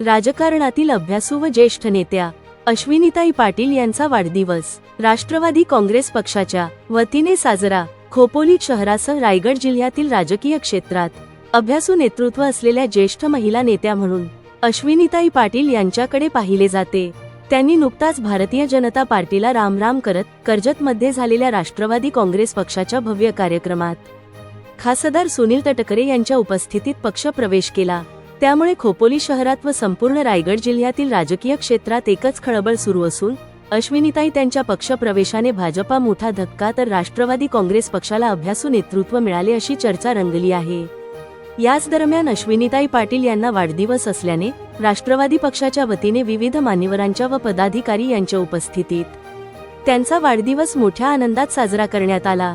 राजकारणातील अभ्यासू व ज्येष्ठ नेत्या अश्विनीताई पाटील यांचा वाढदिवस. राष्ट्रवादी काँग्रेस पक्षाच्या वतीने साजरा खोपोली शहरासह रायगड जिल्ह्यातील राजकीय क्षेत्रात अभ्यासू नेतृत्व असलेल्या ज्येष्ठ महिला नेत्या म्हणून अश्विनीताई पाटील यांच्याकडे पाहिले जाते. त्यांनी नुकताच भारतीय जनता पार्टीला रामराम करत कर्जतमध्ये झालेल्या राष्ट्रवादी काँग्रेस पक्षाच्या भव्य कार्यक्रमात खासदार सुनील तटकरे यांच्या उपस्थितीत पक्ष प्रवेश केला. त्यामुळे खोपोली शहरात व संपूर्ण रायगड जिल्ह्यातील राजकीय क्षेत्रात एकच खळबळ सुरू असून अश्विनीताई त्यांच्या पक्षप्रवेशाने भाजपा मोठा धक्का तर राष्ट्रवादी काँग्रेस पक्षाला अभ्यासू नेतृत्व मिळाले अशी चर्चा रंगली आहे. याच दरम्यान अश्विनीताई पाटील यांना वाढदिवस असल्याने राष्ट्रवादी पक्षाच्या वतीने विविध मान्यवरांच्या व पदाधिकारी यांच्या उपस्थितीत त्यांचा वाढदिवस मोठ्या आनंदात साजरा करण्यात आला.